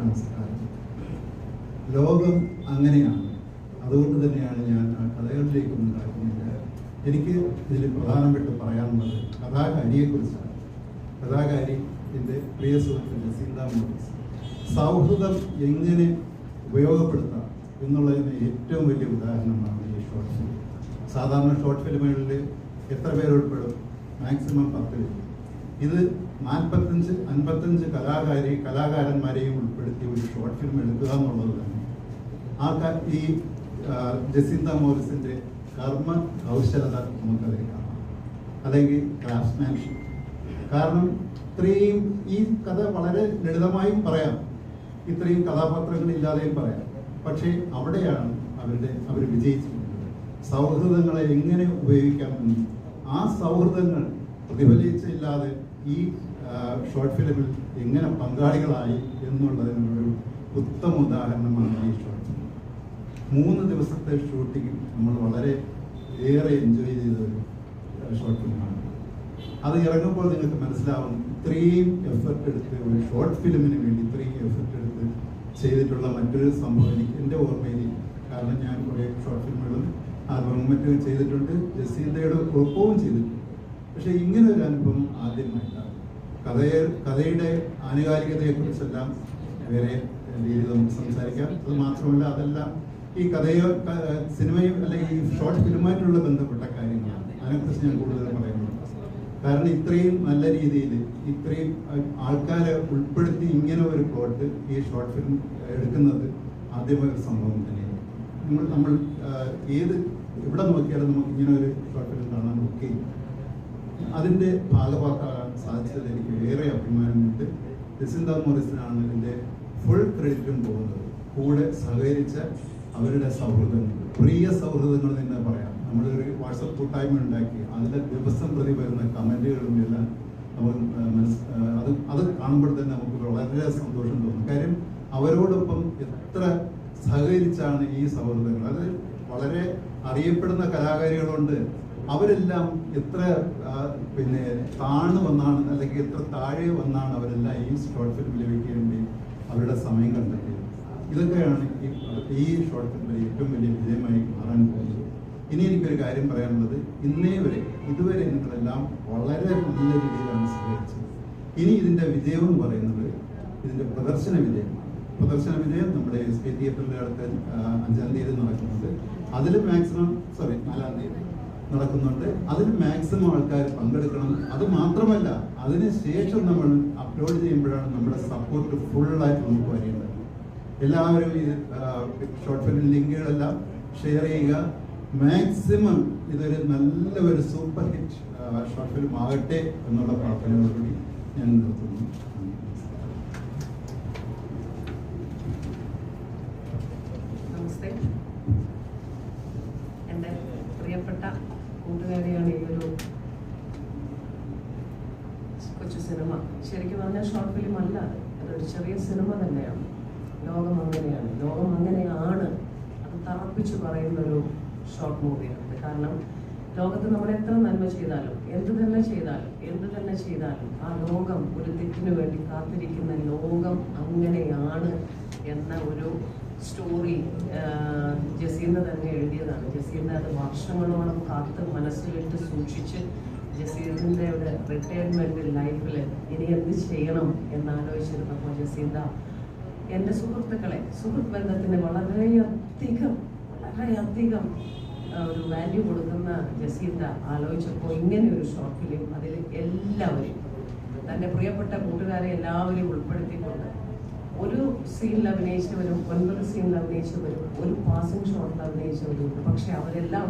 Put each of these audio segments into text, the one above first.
നമസ്കാരം ലോകം അങ്ങനെയാണ്. അതുകൊണ്ട് തന്നെയാണ് ഞാൻ ആ കഥകളിലേക്കൊന്നും കടക്കുന്നില്ല എനിക്ക് ഇതിൽ പ്രധാനപ്പെട്ട് പറയാനുള്ളത് കഥാകാരിയെക്കുറിച്ചാണ്. കഥാകാരി എന്റെ പ്രിയ സുഹൃത്തിന്റെ ജസീന്ത മോറിസ് സൗഹൃദം എങ്ങനെ ഉപയോഗപ്പെടുത്താം എന്നുള്ളതിന് ഏറ്റവും വലിയ ഉദാഹരണമാണ് ഈ ഷോർട്ട് ഫിലിം. സാധാരണ ഷോർട്ട് ഫിലിമുകളിൽ എത്ര പേരുൾപ്പെടും? മാക്സിമം പത്ത് പേര്. ഇത് നാൽപ്പത്തഞ്ച് അൻപത്തഞ്ച് കലാകാരി കലാകാരന്മാരെയും ഉൾപ്പെടുത്തി ഒരു ഷോർട്ട് ഫിലിം എടുക്കുക എന്നുള്ളത് തന്നെ. ആ ഈ ജസിന്ത മോറിസിന്റെ കർമ്മ കൗശലത നമുക്കതിൽ കാണാം അല്ലെങ്കിൽ ക്രാഫ്റ്റ്മാൻഷിപ്പ് കാരണം ഇത്രയും ഈ കഥ വളരെ ലളിതമായും പറയാം. ഇത്രയും കഥാപാത്രങ്ങൾ ഇല്ലാതെയും പറയാം. പക്ഷേ അവിടെയാണ് അവരുടെ അവർ വിജയിച്ചിട്ടുള്ളത് സൗഹൃദങ്ങളെ എങ്ങനെ ഉപയോഗിക്കാമെന്നും ആ സൗഹൃദങ്ങൾ പ്രതിഫലിച്ചില്ലാതെ ഈ ഷോർട്ട് ഫിലിമിൽ എങ്ങനെ പങ്കാളികളായി എന്നുള്ളതിനൊരു ഉത്തമ ഉദാഹരണമാണ് ഈ ഷോർട്ട് ഫിലിം മൂന്ന് ദിവസത്തെ ഷൂട്ടിംഗ് നമ്മൾ വളരെ ഏറെ എൻജോയ് ചെയ്ത ഒരു ഷോർട്ട് ഫിലിമാണ് അത് ഇറങ്ങുമ്പോൾ നിങ്ങൾക്ക് മനസ്സിലാവും ഇത്രയും എഫർട്ട് എടുത്ത് ഒരു ഷോർട്ട് ഫിലിമിന് വേണ്ടി ഇത്രയും എഫർട്ട് എടുത്ത് ചെയ്തിട്ടുള്ള മറ്റൊരു സംഭവം എനിക്ക് എന്റെ ഓർമ്മയിൽ കാരണം ഞാൻ കുറേ ഷോർട്ട് ഫിലിമുകളും ആൽബവും മറ്റും ചെയ്തിട്ടുണ്ട് ജസീന്തയുടെ ഒപ്പവും ചെയ്തിട്ടുണ്ട്. പക്ഷേ ഇങ്ങനെ ഒരു അനുഭവം ആദ്യമായിട്ടാണ് കഥയെ കഥയുടെ ആനുകാലികതയെക്കുറിച്ചെല്ലാം വേറെ രീതിയിൽ നമുക്ക് സംസാരിക്കാം. അത് മാത്രമല്ല അതെല്ലാം ഈ കഥയോ സിനിമയും അല്ലെങ്കിൽ ഈ ഷോർട്ട് ഫിലിമായിട്ടുള്ള ബന്ധപ്പെട്ട കാര്യങ്ങളാണ്. അതിനെക്കുറിച്ച് ഞാൻ കൂടുതൽ പറയുന്നത് കാരണം ഇത്രയും നല്ല രീതിയിൽ ഇത്രയും ആൾക്കാരെ ഉൾപ്പെടുത്തി ഇങ്ങനെ ഒരു പ്ലോട്ട് ഈ ഷോർട്ട് ഫിലിം എടുക്കുന്നത് ആദ്യമായ സംഭവം തന്നെയാണ്. നമ്മൾ നമ്മൾ ഏത് എവിടെ നോക്കിയാലും നമുക്ക് ഇങ്ങനെ ഒരു ഷോർട്ട് ഫിലിം കാണാൻ ഒക്കെ അതിന്റെ ഭാഗഭാക്കാകാൻ സാധിച്ചത്. എനിക്ക് ഏറെ അഭിമാനമുണ്ട്. ജസിന്ത മോറിസിനാണ് ഇതിന്റെ ഫുൾ ക്രെഡിറ്റും പോകുന്നത്. കൂടെ സഹകരിച്ച അവരുടെ സൗഹൃദങ്ങൾ. പ്രിയ സൗഹൃദങ്ങൾ എന്ന് പറയാം. നമ്മളൊരു വാട്സപ്പ് കൂട്ടായ്മ ഉണ്ടാക്കി അതിലെ ദിവസം പ്രതി വരുന്ന കമന്റുകളും എല്ലാം നമ്മൾ മനസ് അത് അത് കാണുമ്പോൾ തന്നെ നമുക്ക് വളരെ സന്തോഷം തോന്നും. കാര്യം അവരോടൊപ്പം എത്ര സഹകരിച്ചാണ് ഈ സൗഹൃദങ്ങൾ. അത് വളരെ അറിയപ്പെടുന്ന കലാകാരികളുണ്ട്. അവരെല്ലാം എത്ര പിന്നെ താഴ്ന്നു വന്നാണ് അല്ലെങ്കിൽ എത്ര താഴെ വന്നാണ് അവരെല്ലാം ഈ ഷോർട്ട് ഫിലിം വേണ്ടി അവരുടെ സമയം കണ്ടെത്തിയത്. ഇതൊക്കെയാണ് ഈ ഷോർട്ട് ഫിലിമിലെ ഏറ്റവും വലിയ വിജയമായി മാറാൻ പോകുന്നത്. ഇനി എനിക്കൊരു കാര്യം പറയാനുള്ളത്. ഇന്നേ വരെ ഇതുവരെ നിങ്ങളെല്ലാം വളരെ നല്ല രീതിയിലാണ് സ്വീകരിച്ചത് ഇനി ഇതിന്റെ വിജയം എന്ന് പറയുന്നത് ഇതിന്റെ പ്രദർശന വിജയമാണ്. പ്രദർശന വിജയം നമ്മുടെ എസ് പി തിയേറ്ററിന്റെ അടുത്ത് അഞ്ചാം തീയതി നടക്കുന്നുണ്ട്. അതിൽ മാക്സിമം സോറി നാലാം തീയതി. നടക്കുന്നുണ്ട്. അതിൽ മാക്സിമം ആൾക്കാർ പങ്കെടുക്കണം. അത് മാത്രമല്ല അതിന് ശേഷം നമ്മൾ അപ്ലോഡ് ചെയ്യുമ്പോഴാണ് നമ്മുടെ സപ്പോർട്ട് ഫുള്ളായിട്ട് നമുക്ക് വരേണ്ടത്. എല്ലാവരും ഈ ഷോർട്ട് ഫിലിം ലിങ്കുകളെല്ലാം ഷെയർ ചെയ്യുക. മാക്സിമം ഇതൊരു നല്ല ഒരു സൂപ്പർ ഹിറ്റ് ഷോർട്ട് ഫിലിം ആകട്ടെ എന്നുള്ള പ്രാർത്ഥനയോടുകൂടി ഞാൻ നിർത്തുന്നു. നമസ്തേ എന്റെ പ്രിയപ്പെട്ട കൂട്ടുകാരിയാണ് ഈ ഒരു കൊച്ചു സിനിമ. ശരിക്കും പറഞ്ഞാൽ ഷോർട്ട് ഫിലിം അല്ല. അത്. അതൊരു ചെറിയ സിനിമ തന്നെയാണ്. ലോകം അങ്ങനെയാണ്. ലോകം അങ്ങനെയാണ്. അത് തറപ്പിച്ചു പറയുന്ന ഒരു ഷോർട്ട് മൂവിയാണ് കാരണം ലോകത്ത് നമ്മൾ എത്ര നന്മ ചെയ്താലും എന്ത് തന്നെ ചെയ്താലും എന്ത് തന്നെ ചെയ്താലും ആ ലോകം ഒരു തെറ്റിനു വേണ്ടി കാത്തിരിക്കുന്ന ലോകം അങ്ങനെയാണ് എന്ന ഒരു സ്റ്റോറി ജസീറിന് തന്നെ എഴുതിയതാണ്. ജസീറിനെ അത് വർഷങ്ങളോളം കാത്ത് മനസ്സിലിട്ട് സൂക്ഷിച്ച് ജസീറിന്റെ ഒരു റിട്ടയർമെന്റ് ലൈഫിൽ ഇനി എന്ത് ചെയ്യണം എന്നാലോചിച്ചിരുന്നപ്പോൾ ജസീന്ത എന്റെ സുഹൃത്തുക്കളെ സുഹൃത്ത് ബന്ധത്തിന് വളരെയധികം വളരെയധികം ഒരു വാല്യൂ കൊടുക്കുന്ന ജസീന്ത ആലോചിച്ചപ്പോൾ ഇങ്ങനെ ഒരു ഷോർട്ട് ഫിലിം അതിൽ എല്ലാവരും തന്റെ പ്രിയപ്പെട്ട കൂട്ടുകാരെ എല്ലാവരെയും ഉൾപ്പെടുത്തിക്കൊണ്ട് ഒരു സീനിൽ അഭിനയിച്ചവരും ഒൻപത് സീനിൽ അഭിനയിച്ചവരും ഒരു പാസിംഗ് ഷോട്ടിൽ അഭിനയിച്ചവരും വരും പക്ഷെ അവരെല്ലാം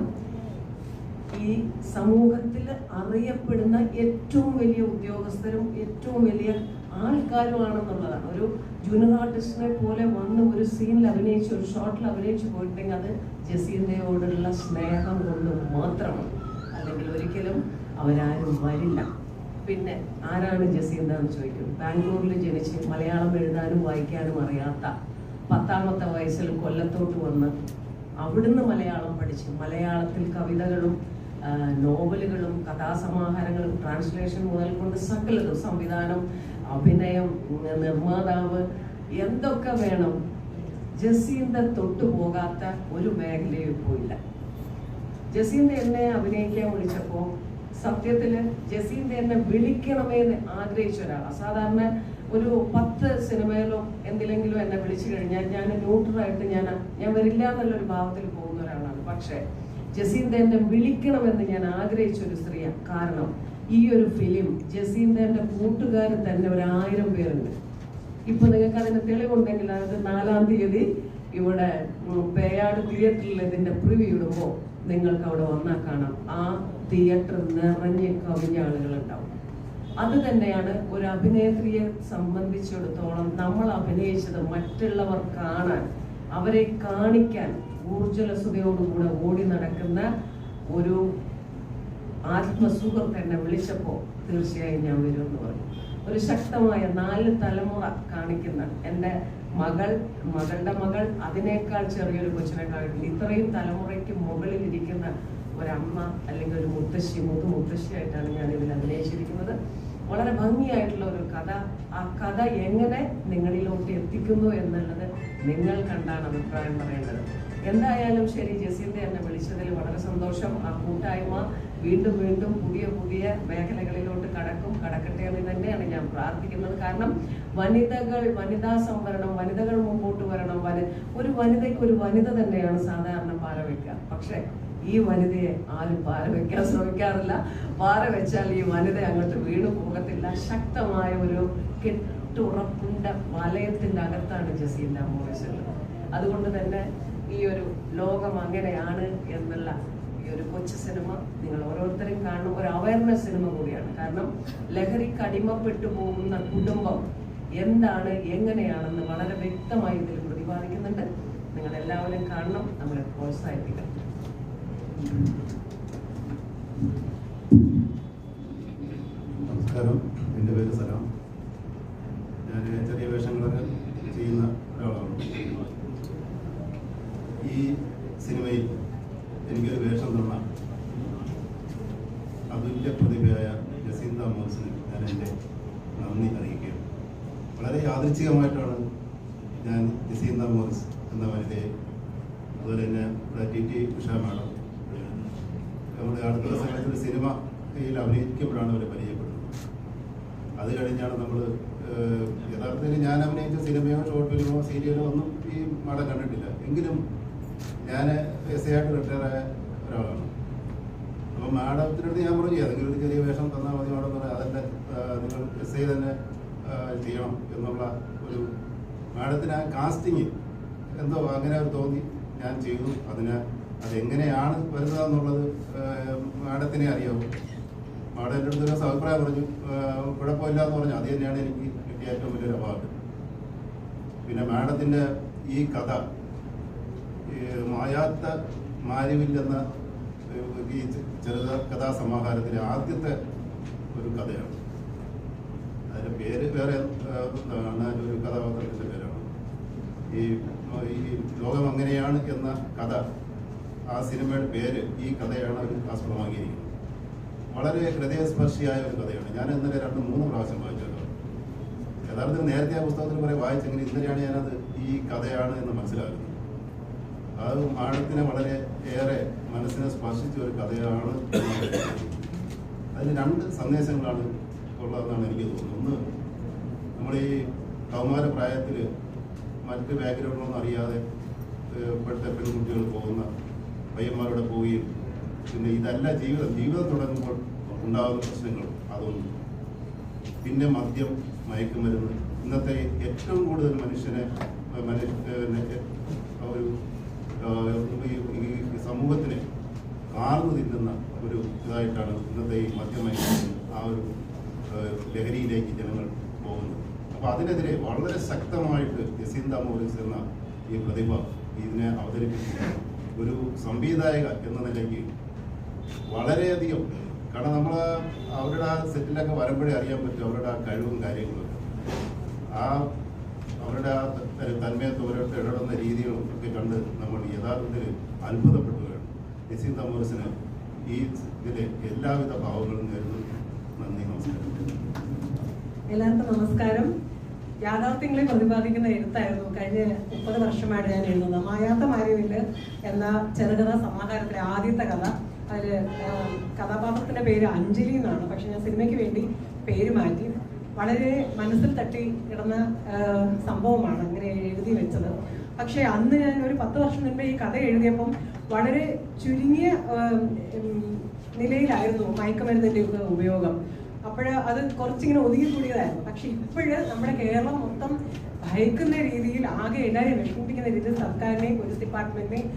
ഈ സമൂഹത്തിൽ അറിയപ്പെടുന്ന ഏറ്റവും വലിയ ഉദ്യോഗസ്ഥരും ഏറ്റവും വലിയ ആൾക്കാരുമാണെന്നുള്ളതാണ്. ഒരു ജൂനിയർ ആർട്ടിസ്റ്റിനെ പോലെ വന്ന് ഒരു സീനിൽ അഭിനയിച്ച് ഒരു ഷോട്ടിൽ അഭിനയിച്ച് പോയിട്ടുണ്ടെങ്കിൽ അത് ജസീന്തയോടുള്ള സ്നേഹം കൊണ്ട് മാത്രമാണ്. അല്ലെങ്കിൽ ഒരിക്കലും അവരാരും വരില്ല. പിന്നെ ആരാണ് ജസീന്ത എന്ന് ചോദിക്കും. ബാംഗ്ലൂരിൽ ജനിച്ച് മലയാളം എഴുതാനും വായിക്കാനും അറിയാത്ത പത്താമത്തെ വയസ്സിൽ കൊല്ലത്തോട്ട് വന്ന് അവിടുന്ന് മലയാളം പഠിച്ച് മലയാളത്തിൽ കവിതകളും നോവലുകളും കഥാസമാഹാരങ്ങളും ട്രാൻസ്ലേഷൻ മുതൽ കൊണ്ട് സകലതും സംവിധാനം അഭിനയം നിർമ്മാതാവ് എന്തൊക്കെ വേണം ജസീന്ത തൊട്ടു പോകാത്ത ഒരു മേഖലയും ഇപ്പോൾ ഇല്ല. ജസീന്ത എന്നെ അഭിനയിക്കാൻ വിളിച്ചപ്പോൾ സത്യത്തിൽ ജസീന്ദ എന്നെ വിളിക്കണമേ എന്ന് ആഗ്രഹിച്ച ഒരാളാണ് സാധാരണ ഒരു പത്ത് സിനിമയിലോ എന്തിലെങ്കിലും എന്നെ വിളിച്ചു കഴിഞ്ഞാൽ ഞാൻ ന്യൂട്രലായിട്ട് ഞാൻ ഞാൻ വരില്ല എന്നുള്ളൊരു ഭാവത്തിൽ പോകുന്ന ഒരാളാണ്. പക്ഷേ ജസീന്ത എന്നെ വിളിക്കണമെന്ന് ഞാൻ ആഗ്രഹിച്ച ഒരു സ്ത്രീയാണ് കാരണം ഈ ഒരു ഫിലിം ജസീന്ദന്റെ കൂട്ടുകാർ തന്നെ ഒരു ആയിരം പേരുണ്ട്. ഇപ്പൊ നിങ്ങൾക്ക് അതിന് തെളിവുണ്ടെങ്കിൽ അത് നാലാം തീയതി ഇവിടെ പേയാട് തിയേറ്ററിൽ ഇതിന്റെ പ്രിവ്യൂ ഇടുമ്പോൾ നിങ്ങൾക്ക് അവിടെ വന്നാൽ കാണാം. ആ തിയേറ്റർ നിറഞ്ഞ് കവിഞ്ഞ ആളുകൾ ഉണ്ടാവും അത് തന്നെയാണ് ഒരു അഭിനേത്രിയെ സംബന്ധിച്ചിടത്തോളം നമ്മൾ അഭിനയിച്ചത് മറ്റുള്ളവർ കാണാൻ അവരെ കാണിക്കാൻ ഊർജലസുതയോടുകൂടെ ഓടി നടക്കുന്ന ഒരു ആത്മസുഖം തന്നെ വിളിച്ചപ്പോൾ തീർച്ചയായും ഞാൻ വരും എന്ന് പറഞ്ഞു. ഒരു ശക്തമായ നാല് തലമുറ കാണിക്കുന്ന എന്റെ മകൾ മകളുടെ മകൾ അതിനേക്കാൾ ചെറിയൊരു കൊച്ചിനെക്കാളും ഇത്രയും തലമുറയ്ക്ക് മുകളിൽ ഇരിക്കുന്ന ഒരമ്മ അല്ലെങ്കിൽ ഒരു മുത്തശ്ശി മുത്തു മുത്തശ്ശിയായിട്ടാണ് ഞാൻ ഇതിൽ അഭിനയിച്ചിരിക്കുന്നത്. വളരെ ഭംഗിയായിട്ടുള്ള ഒരു കഥ. ആ കഥ എങ്ങനെ നിങ്ങളിലോട്ട് എത്തിക്കുന്നു എന്നുള്ളത് നിങ്ങൾ കണ്ടാണ് അഭിപ്രായം പറയേണ്ടത്. എന്തായാലും ശരി ജസീന്ത എന്നെ വിളിച്ചതിൽ വളരെ സന്തോഷം. ആ കൂട്ടായ്മ വീണ്ടും വീണ്ടും പുതിയ പുതിയ മേഖലകളിലോട്ട് കടക്കും കടക്കട്ടെ എന്ന് തന്നെയാണ് ഞാൻ പ്രാർത്ഥിക്കുന്നത്. കാരണം വനിതകൾ വനിതാ സംവരണം വനിതകൾ മുമ്പോട്ട് വരണം വനി ഒരു വനിതയ്ക്ക് ഒരു വനിത തന്നെയാണ് സാധാരണ പാല വയ്ക്കുക പക്ഷേ ഈ വനിതയെ ആരും പാര വെക്കാൻ ശ്രമിക്കാറില്ല. പാര വെച്ചാൽ ഈ വനിത അങ്ങോട്ട് വീണു പോകത്തില്ല. ശക്തമായ ഒരു കെട്ടുറപ്പുണ്ട വലയത്തിന്റെ അകത്താണ് മോറിസ് ഉള്ളത് അതുകൊണ്ട് തന്നെ ഈ ഒരു ലോകം അങ്ങനെയാണ് എന്നുള്ള ഒരു കൊച്ചു സിനിമ നിങ്ങൾ ഓരോരുത്തരും കാണുന്ന ഒരു അവയർനെസ് സിനിമ കൂടിയാണ്. കാരണം ലഹരിക്ക് അടിമപ്പെട്ടു പോകുന്ന കുടുംബം എന്താണ് എങ്ങനെയാണെന്ന് വളരെ വ്യക്തമായി ഇതിൽ പ്രതിപാദിക്കുന്നുണ്ട്. നിങ്ങൾ എല്ലാവരും കാണണം നമ്മളെ പ്രോത്സാഹിപ്പിക്കണം നമസ്കാരം എന്റെ പേര് സലാം ഞാൻ ചെറിയ വേഷങ്ങളൊക്കെ ചെയ്യുന്ന ഒരാളാണ് ഈ സിനിമയിൽ എനിക്കൊരു വേഷം തന്ന അതുല്യ പ്രതിഭയായ ജസീന്ത മോസിന് ഞാൻ എന്റെ നന്ദി അറിയിക്കുകയാണ് വളരെ യാദൃച്ഛികമായിട്ടാണ് ഞാൻ ജസീന്ത മോറിസ് എന്ന വനിതയെ അതുപോലെ തന്നെ ഇവിടെ ടി ടി ഉഷ മാഡം നമ്മുടെ അടുത്ത ദിവസങ്ങളിൽ ഒരു സിനിമയിൽ അഭിനയിക്കുമ്പോഴാണ് അവരെ പരിചയപ്പെടുന്നത്. അത് കഴിഞ്ഞാണ് നമ്മൾ യഥാർത്ഥത്തിൽ ഞാൻ അഭിനയിച്ച സിനിമയോ ഷോർട്ട് ഫിലിമോ സീരിയലോ ഒന്നും ഈ മാഡം കണ്ടിട്ടില്ല. എങ്കിലും ഞാൻ എസ് ആയിട്ട് റിട്ടയർ ആയ ഒരാളാണ്. അപ്പോൾ മാഡത്തിനടുത്ത് ഞാൻ പറഞ്ഞു ഏതെങ്കിലും ഒരു ചെറിയ വേഷം തന്നാൽ മതി മാഡം അതെന്നെ നിങ്ങൾ എസ് ഐ തന്നെ ചെയ്യണം എന്നുള്ള ഒരു മാഡത്തിന് ആ കാസ്റ്റിങ് എന്തോ അങ്ങനെ ഒരു തോന്നി. ഞാൻ ചെയ്തു. അതിന് അതെങ്ങനെയാണ് വരുന്നതെന്നുള്ളത് മാഡത്തിനെ അറിയാവൂ. മാഡം എന്റെ അടുത്ത് ദിവസം അഭിപ്രായം പറഞ്ഞു. കുഴപ്പമില്ല എന്ന് പറഞ്ഞു. അത് തന്നെയാണ് എനിക്ക് കിട്ടിയ ഏറ്റവും വലിയൊരു അവാർഡ്. പിന്നെ മാഡത്തിന്റെ ഈ കഥ മായാത്ത മാരിവില്ലെന്ന ഈ ചെറുത കഥാസമാഹാരത്തിലെ ആദ്യത്തെ ഒരു കഥയാണ്. അതിന്റെ പേര് വേറെ എന്താണ്? ഒരു കഥാപാത്രത്തിന്റെ പേരാണ്. ഈ ഈ ലോകം അങ്ങനെയാണ് എന്ന കഥ ആ സിനിമയുടെ പേര് ഈ കഥയാണ് അവർ ആസ്പദമാക്കിയിരിക്കുന്നത്. വളരെ ഹൃദയസ്പർശിയായ ഒരു കഥയാണ്. ഞാൻ ഇന്നലെ രണ്ട് മൂന്ന് പ്രാവശ്യം വായിച്ചത് യഥാർത്ഥത്തിൽ നേരത്തെ ആ പുസ്തകത്തിൽ കുറെ വായിച്ചെങ്കിൽ ഇന്നലെയാണ് ഞാനത് ഈ കഥയാണ് എന്ന് മനസ്സിലാക്കുന്നത്. അത് മാഡത്തിനെ വളരെ ഏറെ മനസ്സിനെ സ്പർശിച്ച ഒരു കഥയാണ് അതിന് രണ്ട് സന്ദേശങ്ങളാണ് ഉള്ളതെന്നാണ് എനിക്ക് തോന്നുന്നത്. ഒന്ന് നമ്മൾ ഈ കൗമാര പ്രായത്തിൽ മറ്റ് ബാക്ക്ഗ്രൗണ്ടൊന്നും അറിയാതെ ഇപ്പോഴത്തെ പെൺകുട്ടികൾ പോകുന്ന പയ്യന്മാരോടെ പോവുകയും പിന്നെ ഇതല്ല ജീവിതം. ജീവിതം തുടങ്ങുമ്പോൾ ഉണ്ടാകുന്ന പ്രശ്നങ്ങൾ അതൊന്നും. പിന്നെ മദ്യം മയക്കുമരുന്ന്. ഇന്നത്തെ ഏറ്റവും കൂടുതൽ മനുഷ്യനെ മനുഷ്യ ഒരു ഈ സമൂഹത്തിനെ കാർന്നു തിന്നുന്ന ഒരു ഇതായിട്ടാണ് ഇന്നത്തെ ഈ മദ്യമയക്കുമരുന്ന് ആ ഒരു ലഹരിയിലേക്ക് ജനങ്ങൾ പോകുന്നത് അപ്പോൾ അതിനെതിരെ വളരെ ശക്തമായിട്ട് ജസീന്ത മോറിസ് എന്ന ഈ പ്രതിഭ ഇതിനെ അവതരിപ്പിക്കുന്ന ഒരു സംവിധായക എന്ന നിലയ്ക്ക് വളരെയധികം കാരണം നമ്മൾ അവരുടെ ആ സെറ്റിലൊക്കെ വരുമ്പോഴേ അറിയാൻ പറ്റും അവരുടെ ആ കഴിവും കാര്യങ്ങളും ആ അവരുടെ ആ ത- തന്മയത്വം ഓരോരുത്തർ ഇടപെടുന്ന രീതികളും ഒക്കെ കണ്ട് നമ്മൾ യഥാർത്ഥത്തിൽ അത്ഭുതപ്പെട്ടുകയാണ് ജസീന്ത മോറിസിന് ഈ ഇതിലെ എല്ലാവിധ ഭാവങ്ങളും നേരുന്നു. എല്ലാവർക്കും നമസ്കാരം. യാഥാർത്ഥ്യങ്ങളെ പ്രതിപാദിക്കുന്ന എഴുത്തായിരുന്നു കഴിഞ്ഞ മുപ്പത് വർഷമായിട്ട് ഞാൻ എഴുതുന്നത്. മായാത്ത മാര്യമില്ല എന്ന ചെറുകഥ സമാഹാരത്തിലെ ആദ്യത്തെ കഥ. അതിൽ കഥാപാത്രത്തിന്റെ പേര് അഞ്ജലി എന്നാണ്. പക്ഷെ ഞാൻ സിനിമയ്ക്ക് വേണ്ടി പേര് മാറ്റി. വളരെ മനസ്സിൽ തട്ടി കിടന്ന സംഭവമാണ് അങ്ങനെ എഴുതി വെച്ചത്. പക്ഷേ അന്ന് ഞാൻ ഒരു പത്ത് വർഷം മുൻപേ ഈ കഥ എഴുതിയപ്പം വളരെ ചുരുങ്ങിയ നിലയിലായിരുന്നു മയക്കുമരുന്നിന്റെ ഒക്കെ ഉപയോഗം. അപ്പോഴ് അത് കുറച്ചിങ്ങനെ ഒതുങ്ങി കൂടിയതായിരുന്നു. പക്ഷെ ഇപ്പോഴ് നമ്മുടെ കേരളം മൊത്തം ഭയക്കുന്ന രീതിയിൽ ആകെ എല്ലാവരെയും വിഷമിപ്പിക്കുന്ന രീതിയിൽ സർക്കാരിനെയും പോലീസ് ഡിപ്പാർട്ട്മെന്റിനെയും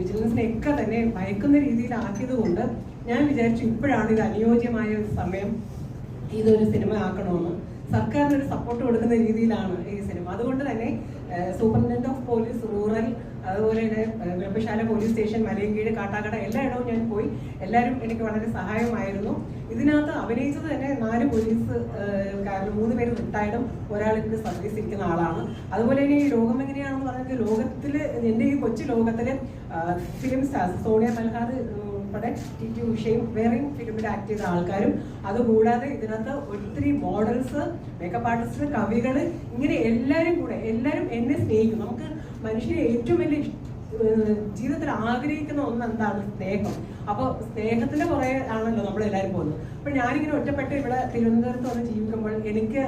വിജിലൻസിനെ ഒക്കെ തന്നെ ഭയക്കുന്ന രീതിയിൽ ആക്കിയതുകൊണ്ട് ഞാൻ വിചാരിച്ചു ഇപ്പോഴാണ് ഇത് അനുയോജ്യമായ ഒരു സമയം ഇതൊരു സിനിമ ആക്കണമെന്ന്. സർക്കാരിന് ഒരു സപ്പോർട്ട് കൊടുക്കുന്ന രീതിയിലാണ് ഈ സിനിമ. അതുകൊണ്ട് തന്നെ സൂപ്രണ്ടന്റ് ഓഫ് പോലീസ് റൂറൽ അതുപോലെ തന്നെ ഏഹ്, പോലീസ് സ്റ്റേഷൻ മലയങ്കീട് കാട്ടാക്കട എല്ലായിടവും ഞാൻ പോയി. എല്ലാവരും എനിക്ക് വളരെ സഹായമായിരുന്നു. ഇതിനകത്ത് അഭിനയിച്ചത് തന്നെ നാല് പോലീസ് കാരണം മൂന്ന് പേര് റിട്ടയർഡും ഒരാൾക്ക് സർവീസ് ഇരിക്കുന്ന ആളാണ്. അതുപോലെ തന്നെ ഈ ലോകം എങ്ങനെയാണെന്ന് പറഞ്ഞാൽ ലോകത്തിൽ എന്റെ ഈ കൊച്ചു ലോകത്തിൽ ഫിലിം സ്റ്റാർസ് സോണിയ മൽഹാർ ഉൾപ്പെടെ ടി ടി ഉഷയും വേറെയും ഫിലിമിൽ ആക്ട് ചെയ്ത ആൾക്കാരും. അതുകൂടാതെ ഇതിനകത്ത് ഒത്തിരി മോഡൽസ് മേക്കപ്പ് ആർട്ടിസ്റ്റ് കവികൾ ഇങ്ങനെ എല്ലാവരും കൂടെ എല്ലാവരും എന്നെ സ്നേഹിക്കും. നമുക്ക് മനുഷ്യരെ ഏറ്റവും വലിയ ജീവിതത്തിൽ ആഗ്രഹിക്കുന്ന ഒന്ന് എന്താണ് സ്നേഹം. അപ്പോൾ സ്നേഹത്തിന്റെ കുറെ ആണല്ലോ നമ്മൾ എല്ലാവരും പോകുന്നത്. അപ്പൊ ഞാനിങ്ങനെ ഒറ്റപ്പെട്ട് ഇവിടെ തിരുവനന്തപുരത്ത് വന്ന് ജീവിക്കുമ്പോൾ എനിക്ക്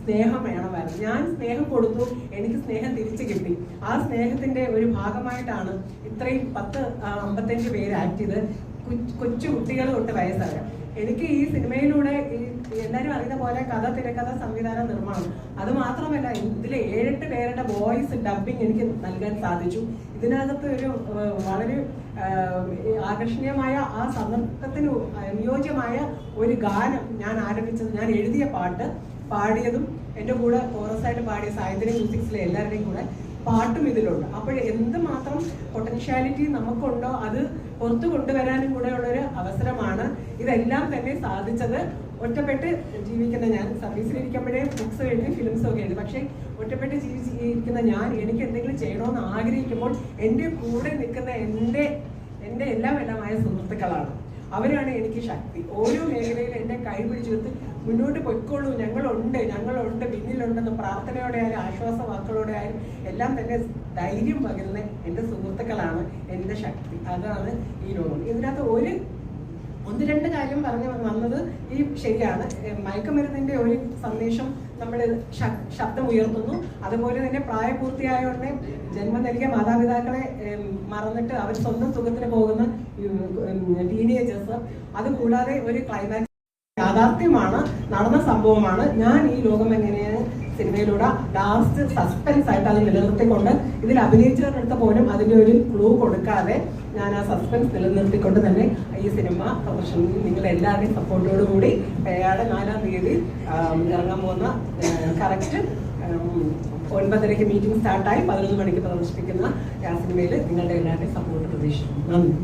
സ്നേഹം വേണമായിരുന്നു. ഞാൻ സ്നേഹം കൊടുത്തു എനിക്ക് സ്നേഹം തിരിച്ചു കിട്ടി. ആ സ്നേഹത്തിന്റെ ഒരു ഭാഗമായിട്ടാണ് ഇത്രയും പത്ത് അമ്പത്തഞ്ച് പേര് ആക്ട് ചെയ്ത് കൊച്ചു- കുട്ടികൾ തൊട്ട് വയസ്സായ എനിക്ക് ഈ സിനിമയിലൂടെ ഈ എല്ലാവരും അറിയുന്ന പോലെ കഥ തിരക്കഥ സംവിധാന നിർമ്മാണം. അത് മാത്രമല്ല ഇതിലെ ഏഴെട്ട് പേരുടെ വോയിസ് ഡബിങ് എനിക്ക് നൽകാൻ സാധിച്ചു. ഇതിനകത്ത് ഒരു വളരെ ആകർഷണീയമായ ആ സന്ദർഭത്തിന് അനുയോജ്യമായ ഒരു ഗാനം ഞാൻ ആരംഭിച്ചത്. ഞാൻ എഴുതിയ പാട്ട് പാടിയതും എന്റെ കൂടെ കോറസായിട്ട് പാടിയ സായന്ത്രി മ്യൂസിക്സിലെ എല്ലാവരുടെയും കൂടെ. പാട്ടും ഇതിലുണ്ട്. അപ്പോൾ എന്തുമാത്രം പൊട്ടൻഷ്യാലിറ്റി നമുക്കുണ്ടോ അത് പുറത്തു കൊണ്ടുവരാനും കൂടെ ഉള്ളൊരു അവസരമാണ് ഇതെല്ലാം തന്നെ സാധിച്ചത്. ഒറ്റപ്പെട്ട് ജീവിക്കുന്ന ഞാൻ സർവീസിലിരിക്കുമ്പോഴേ ബുക്സ് എഴുതി ഫിലിംസും ഒക്കെ എഴുതി. പക്ഷേ ഒറ്റപ്പെട്ട് ജീവിച്ചിരിക്കുന്ന ഞാൻ എനിക്ക് എന്തെങ്കിലും ചെയ്യണമെന്ന് ആഗ്രഹിക്കുമ്പോൾ എന്റെ കൂടെ നിൽക്കുന്ന എന്റെ എന്റെ എല്ലാം എല്ലാമായ സുഹൃത്തുക്കളാണ്. അവരാണ് എനിക്ക് ശക്തി. ഓരോ മേഖലയിലും എന്റെ കൈ പിടിച്ചെടുത്ത് മുന്നോട്ട് പൊയ്ക്കോളൂ. ഞങ്ങളുണ്ട് ഞങ്ങളുണ്ട്. പിന്നിലുണ്ടെന്ന് പ്രാർത്ഥനയോടെ ആയാലും ആശ്വാസ വാക്കുകളോടെ ആയാലും എല്ലാം തന്നെ ധൈര്യം പകരുന്ന എന്റെ സുഹൃത്തുക്കളാണ് എന്റെ ശക്തി. അതാണ് ഈ രോഗം. ഇതിനകത്ത് ഒരു ഒന്ന് രണ്ട് കാര്യം പറഞ്ഞു വന്നത് ഈ ശരിയാണ്. മയക്കുമരുന്നിന്റെ ഒരു സന്ദേശം നമ്മൾ ശബ്ദം ഉയർത്തുന്നു. അതുപോലെ തന്നെ പ്രായപൂർത്തിയായ ഉടനെ ജന്മം നൽകിയ മാതാപിതാക്കളെ മറന്നിട്ട് അവർ സ്വന്തം സുഖത്തിന് പോകുന്ന ടീനേജേഴ്സ് അതുകൂടാതെ ഒരു ക്ലൈമാക്സ് യാഥാർത്ഥ്യമാണ് നടന്ന സംഭവമാണ്. ഞാൻ ഈ ലോകം എങ്ങനെയാണ് സിനിമയിലൂടെ ലാസ്റ്റ് സസ്പെൻസ് ആയിട്ട് അത് നിലനിർത്തിക്കൊണ്ട് ഇതിൽ അഭിനയിച്ചവരെടുത്ത പോലും അതിന്റെ ഒരു ക്ലൂ കൊടുക്കാതെ ഞാൻ ആ സസ്പെൻസ് നിലനിർത്തിക്കൊണ്ട് തന്നെ ഈ സിനിമ പ്രദർശനത്തിൽ നിങ്ങൾ എല്ലാവരുടെയും സപ്പോർട്ടോടുകൂടി ഏഴ് നാലാം തീയതി ഇറങ്ങാൻ പോകുന്ന കറക്റ്റ് ഒൻപതരയ്ക്ക് മീറ്റിംഗ് സ്റ്റാർട്ടായി പതിനൊന്ന് മണിക്ക് പ്രദർശിപ്പിക്കുന്ന ആ സിനിമയിൽ നിങ്ങളുടെ എല്ലാവരുടെയും സപ്പോർട്ട് പ്രതീക്ഷിക്കുന്നു. നന്ദി.